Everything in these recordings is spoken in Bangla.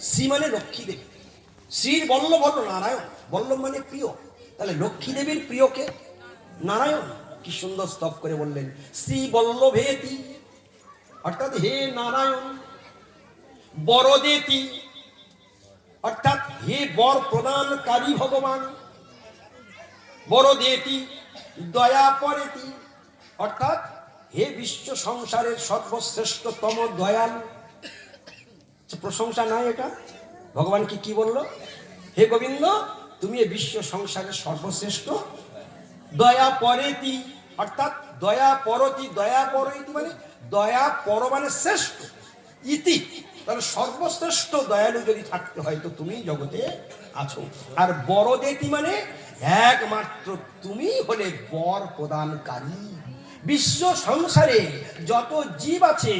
শ্রী মানে লক্ষ্মী দেবী। শ্রীর বল্লভ হল নারায়ণ। বল্লভ মানে প্রিয়। তাহলে লক্ষ্মী দেবীর প্রিয়কে নারায়ণ। কি সুন্দর স্তব করে বললেন শ্রী বল্লভেতি। অর্থাৎ হে নারায়ণ, বরদেতি। অর্থাৎ হে বর প্রদানকারী ভগবান। বরদেতি দয়া পরেতি অর্থাৎ হে বিশ্ব সংসারের সর্বশ্রেষ্ঠতম দয়াল। প্রশংসা নাই এটা। ভগবান কি কি বলল? হে গোবিন্দ, তুমি এ বিশ্ব সংসারের সর্বশ্রেষ্ঠ। দয়া পরেতি, অর্থাৎ দয়া পরতি দয়া পরতি মানে দয়া পর মানে শ্রেষ্ঠ। ইতি, তাহলে সর্বশ্রেষ্ঠ দয়ালু যদি থাকতে হয় তো তুমি জগতে আছো। আর বড় দেতি মানে একমাত্র তুমি হলে বর প্রদানকারী। বিশ্ব সংসারে যত জীব আছে,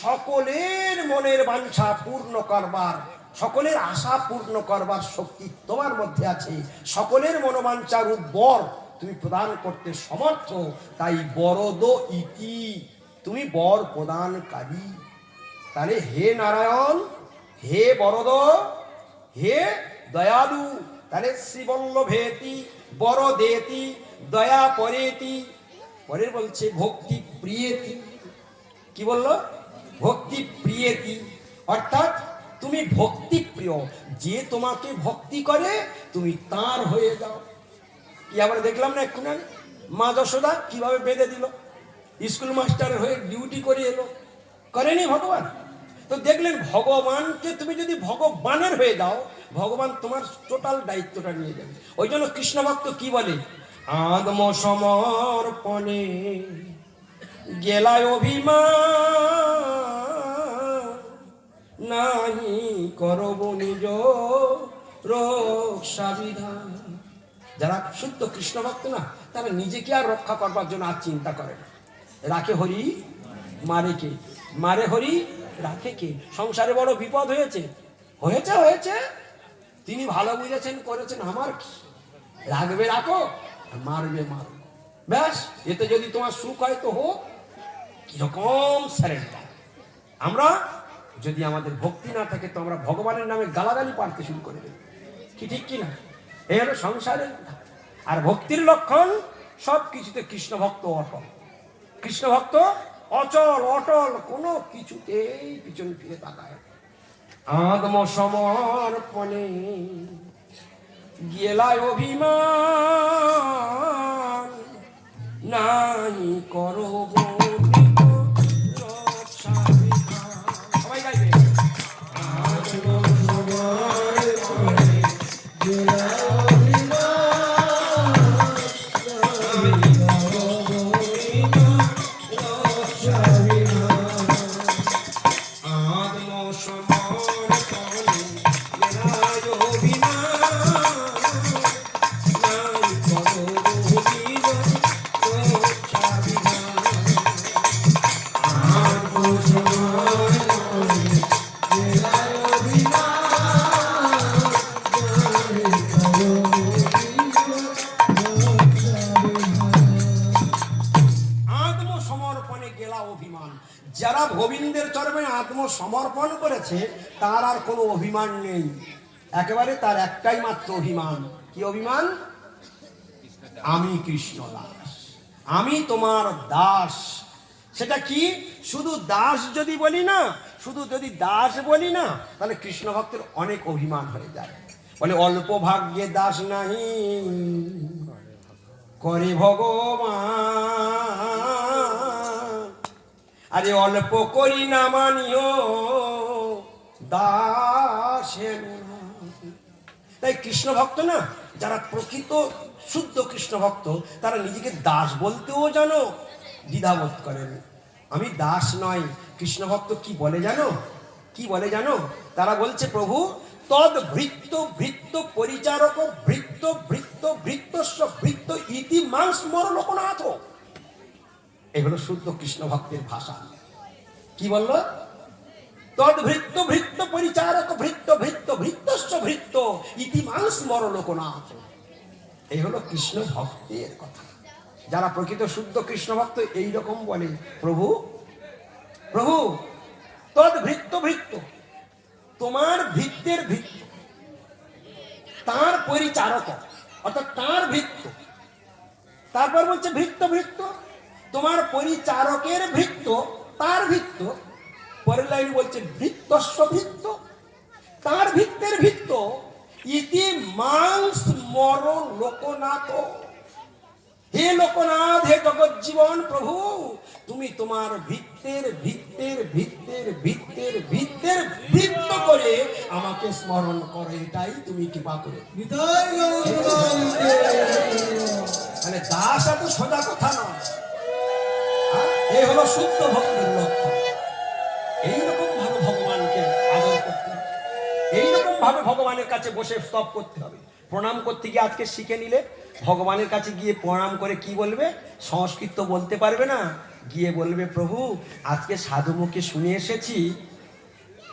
সকলের মনের বাঞ্ছা পূর্ণ করবার, সকলের আশা পূর্ণ করবার শক্তি তোমার মধ্যে আছে। সকলের মনোবাঞ্ছা রূপ বর তুমি প্রদান করতে সমর্থ, তাই বরদ ইতি। তুমি বর প্রদানকারী। তাহলে হে নারায়ণ, হে বরদ, হে দয়ালু, তাহলে শ্রীবল্লভেতি, বরদেতি দয়া পরেতি পরের বলছে, ভক্তি প্রিয়েতি। কি বলল? ভক্তি প্রিয়েতি। অর্থাৎ তুমি ভক্তি প্রিয়। যে তোমাকে ভক্তি করে, তুমি তার হয়ে যাও। কি আবার দেখলাম না এক্ষুনি? মা যশোদা কীভাবে বেঁধে দিল? স্কুল মাস্টার হয়ে ডিউটি করে এলো। করেনি ভগবান? তো দেখলেন ভগবানকে তুমি যদি ভগবানের হয়ে যাও, ভগবান তোমার টোটাল দায়িত্বটা নিয়ে যাবে। ওই জন্য কৃষ্ণ ভক্ত কি বলে? আদম সমর্পণে গেলায় অভিমান নাহি করব নিজ রক্ষা বিধান যারা শুদ্ধ কৃষ্ণ ভক্ত না, তারা নিজেকে আর রক্ষা করবার জন্য আর চিন্তা করে না। রাখে হরি, মারে কে? মারে হরি, রাখে কে? সংসারে বড় বিপদ হয়েছে। হয়েছে হয়েছে। তিনি ভালো বুঝেছেন, করেছেন, আমার কি? রাখবে রাখো। মারবে মারো ব্যাস, এতে যদি তোমার সুখ হয় তো হোক কীরকম স্যারেন্ডার আমরা যদি আমাদের ভক্তি না থাকে, তো আমরা ভগবানের নামে গালাগালি পাড়তে শুরু করে দেব। কি ঠিক কি না? এই হলো সংসারের। আর ভক্তির লক্ষণ সব কিছুতে কৃষ্ণ ভক্ত অটল। কৃষ্ণ ভক্ত অচল, অটল, কোনো কিছুতেই পিছন ফিরে তাকায় না। গেলায় অভিমান নাই করব। যারা গোবিন্দের চরমে আত্মসমর্পণ করেছে, তার আর কোনো অভিমান নেই। একেবারে তার একটাই মাত্র অভিমান। কি অভিমান? আমি কৃষ্ণ দাস আমি তোমার দাস। সেটা কি? শুধু দাস যদি বলি না, শুধু যদি দাস বলি না, তাহলে কৃষ্ণ ভক্তের অনেক অভিমান হয়ে যায়। বলে, অল্প ভাগ্যে দাস নাহি। করে ভগবান। আরে অল্প করি না মানিও, দাসের তাই কৃষ্ণ ভক্ত না, যারা প্রকৃত, শুদ্ধ কৃষ্ণ ভক্ত, তারা নিজেকে দাস বলতেও জানো দ্বিধাবোধ করেন। আমি দাস নয়, কৃষ্ণ ভক্ত কি বলে জানো? কি বলে জানো? তারা বলছে, প্রভু, তদ ভৃত্ত ভৃত্ত পরিচারক ভৃত্ত ভৃত্ত ভৃত্তস্ব ভৃত্ত ইতি মাংস মর লোকনাথ এগুলো শুদ্ধ কৃষ্ণ ভক্তের ভাষা। কি বলল? তদ ভৃত্ত ভৃত্ত পরিচারক ভৃত্ত ভৃত্ত ভৃত্তস্ব ভৃত্ত ইতিমাংস মর লোকনাথ। এই হলো কৃষ্ণ ভক্তের কথা। যারা প্রকৃত শুদ্ধ কৃষ্ণ ভক্ত এইরকম বলে, প্রভু প্রভু, তদ ভৃত্ত ভৃত্ত তোমার ভিত্তের ভিত্ত তার পরিচারক, অর্থাৎ তার ভিত্ত তারপর বলছে ভৃত্য ভৃত্য। তোমার পরিচারকের ভৃত্য তার ভিত্ত পরের লাইন বলছে ভৃত্যস্ব ভৃত্য তার ভিত্তের ভিত্ত ইতি মাংস মর লোকনাথ হে লোকনাথ হে জগৎ জীবন প্রভু তুমি তোমার ভিত্তের ভিত্তের ভিত্তের ভিত্তের ভিত্তের ভিত্ত করে আমাকে স্মরণ করে এটাই তুমি কৃপা করে। মানে দাস এত সোজা কথা নয়? এই হলো শুদ্ধ ভক্তির লক্ষণ এইরকম ভাবে ভগবানকে আদর করতে এইরকম ভাবে ভগবানের কাছে বসে স্তব করতে হবে। প্রণাম করতে গিয়ে আজকে শিখে নিলে, ভগবানের কাছে গিয়ে প্রণাম করে কি বলবে? সংস্কৃত বলতে পারবে না? গিয়ে বলবে, প্রভু, আজকে সাধু মুখে শুনে এসেছি।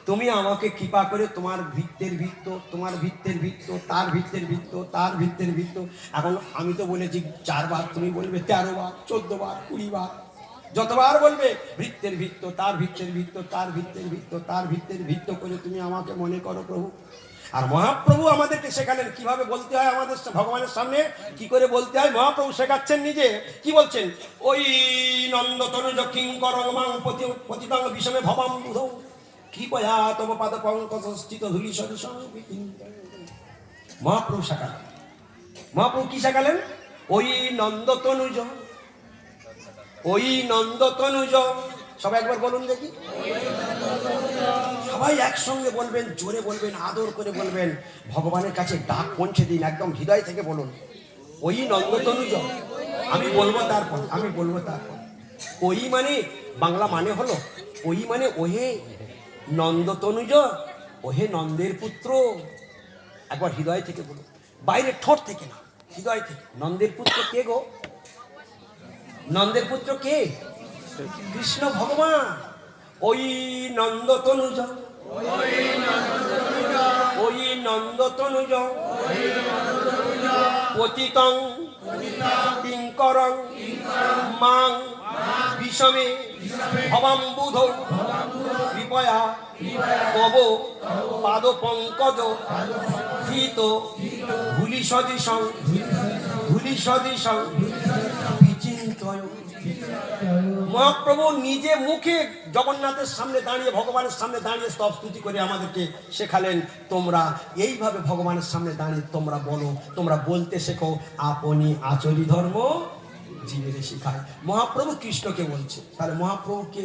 তুমি আমাকে কৃপা করে তোমার ভিত্তের ভিত্ত, তোমার ভিত্তের ভিত্ত, তার ভিত্তের ভিত্ত, তার ভিত্তের ভিত্ত। এখন আমি তো বলেছি, চারবার তুমি বলবে, তেরো বার, চোদ্দ বার, কুড়ি বার যতবার বলবে, ভিত্তের ভিত্ত, তার ভিত্তের ভিত্ত, তার ভিত্তের ভিত্ত, তার ভিত্তের ভিত্ত করে তুমি আমাকে মনে করো প্রভু। আর মহাপ্রভু আমাদেরকে শেখালেন কীভাবে বলতে হয় আমাদের ভগবানের সামনে? কি করে বলতে হয়? মহাপ্রভু শেখাচ্ছেন নিজে। কি বলছেন? ওই নন্দতনুজ কিঙ্কর মাং পতি পতিতং বিষমে ভবাম বুধৌ কৃপয়া তব পাদ পঙ্কজ ধুলি সদৃশং মহাপ্রভু শেখালেন। মহাপ্রভু কি শেখালেন? ওই নন্দতনুজ ওই নন্দতনুজ। সবাই একবার বলুন দেখি। সবাই একসঙ্গে বলবেন, জোরে বলবেন, আদর করে বলবেন। ভগবানের কাছে ডাক পৌঁছে দিন, একদম হৃদয় থেকে বলুন। ওই নন্দতনুজ, আমি বলব তারপর, আমি বলব তারপর। ওই মানে বাংলা মানে হলো, ওই মানে ওহে নন্দতনুজ, ওহে নন্দের পুত্র। একবার হৃদয় থেকে বলুন। বাইরে ঠোঁট থেকে না, হৃদয় থেকে। নন্দের পুত্র কে গো? নন্দের পুত্র কে? কৃষ্ণ ভগবান। ওই নন্দতনুজ। ওই নন্দ তনুজ পতিতং। কিঙ্করং। মাং। বিষমে। ভবাম্বুধ। কৃপয়া। তব পাদ পঙ্কজ ধৃত। সদৃশং ভুলি সদৃশং মহাপ্রভু নিজে মুখে জগন্নাথের সামনে দাঁড়িয়ে, ভগবানের সামনে দাঁড়িয়ে স্তব স্তুতি করে আমাদেরকে শেখালেন, তোমরা এইভাবে ভগবানের সামনে দাঁড়িয়ে তোমরা বলো, তোমরা বলতে শেখো, আপনি আচরি ধর্ম জীবের শিখায়। মহাপ্রভু কৃষ্ণকে বলছে। তাহলে মহাপ্রভু কে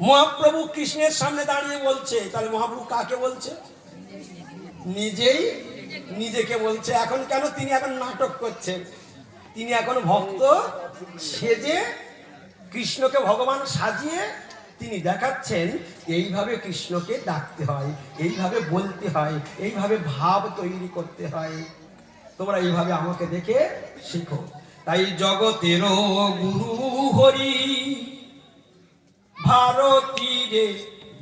মহাপ্রভু কৃষ্ণের সামনে দাঁড়িয়ে বলছে। তাহলে মহাপ্রভু কাকে বলছে? নিজেই নিজেকে বলছে। এখন কেন তিনি এখন নাটক করছেন তিনি এখন ভক্ত। সেজে কৃষ্ণকে ভগবান সাজিয়ে তিনি দেখাচ্ছেন, এইভাবে কৃষ্ণকে ডাকতে হয়, এইভাবে বলতে হয়, এইভাবে ভাব তৈরি করতে হয়। তোমরা এইভাবে আমাকে দেখে শিখো। তাই জগতের গুরু হরি, ভারতীরে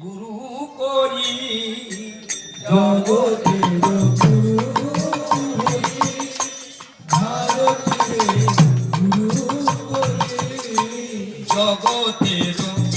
গুরু করি। জগতের জগতের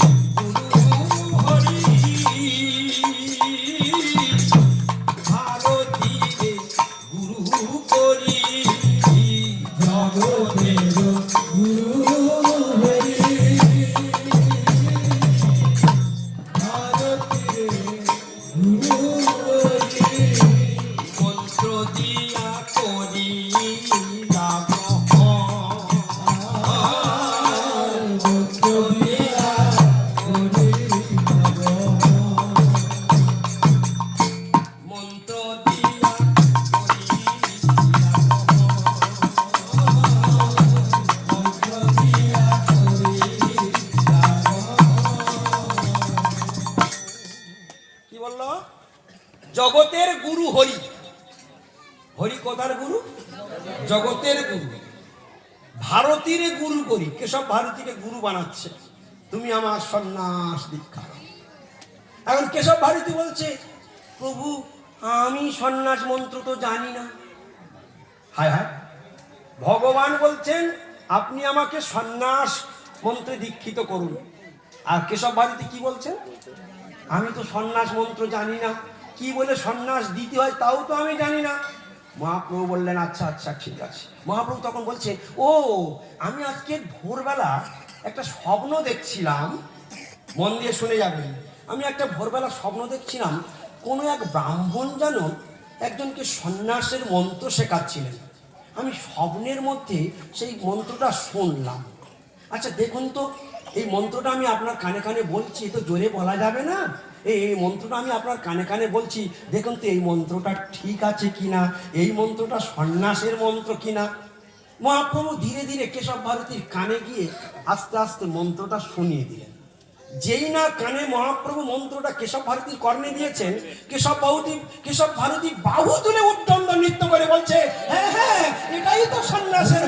জগতের গুরু হরি। হরি কোথার গুরু? জগতের গুরু। ভারতীর গুরু করি। কেশব ভারতীকে গুরু বানাচ্ছে। তুমি আমার সন্ন্যাস দীক্ষা এখন কেশব ভারতী বলছে, প্রভু, আমি সন্ন্যাস মন্ত্র তো জানি না। হায় হায়। ভগবান বলছেন, আপনি আমাকে সন্ন্যাস মন্ত্রে দীক্ষিত করুন। আর কেশব ভারতী কি বলছেন, আমি তো সন্ন্যাস মন্ত্র জানি না। কি বলে সন্ন্যাস দিতে হয় তাও তো আমি জানি না। মহাপ্রভু বললেন আচ্ছা আচ্ছা ঠিক আছে। মহাপ্রভু তখন বলছে, ও, আমি আজকে ভোরবেলা একটা স্বপ্ন দেখছিলাম। মন দিয়ে শুনে যাবেন। আমি একটা ভোরবেলা স্বপ্ন দেখছিলাম, কোনো এক ব্রাহ্মণ যেন একজনকে সন্ন্যাসের মন্ত্র শেখাচ্ছিলেন। আমি স্বপ্নের মধ্যে সেই মন্ত্রটা শুনলাম। আচ্ছা দেখুন তো এই মন্ত্রটা আমি আপনার কানে কানে বলছি তো জোরে বলা যাবে না। এই এই মন্ত্রটা আমি আপনার কানে কানে বলছি, দেখুন তো এই মন্ত্রটা ঠিক আছে কিনা, এই মন্ত্রটা সন্ন্যাসের মন্ত্র কিনা। মহাপ্রভু ধীরে ধীরে কেশব ভারতীর কানে গিয়ে আস্তে আস্তে মন্ত্রটা শুনিয়ে দিলেন। যেই না কানে মহাপ্রভু মন্ত্রটা কেশব ভারতীর কর্ণে দিয়েছেন, কেশব ভারতী কেশব ভারতী বাহু তুলে উদ্দণ্ড নৃত্য করে বলছে হ্যাঁ হ্যাঁ এটাই তো সন্ন্যাসের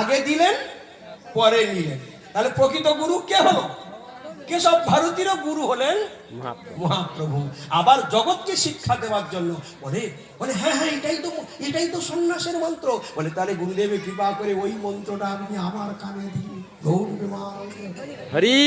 আগে দিলেন পরে নিলেন। তাহলে প্রকৃত গুরু কে হলো? কেশব ভারতীয় গুরু হলেন মহাপ্রভু। আবার জগৎকে শিক্ষা দেওয়ার জন্য বলে বলে হ্যাঁ হ্যাঁ এটাই তো এটাই তো সন্ন্যাসের মন্ত্র। বলে তাহলে গুরুদেবের কৃপা করে ওই মন্ত্রটা আপনি আমার কানে দিন। হরি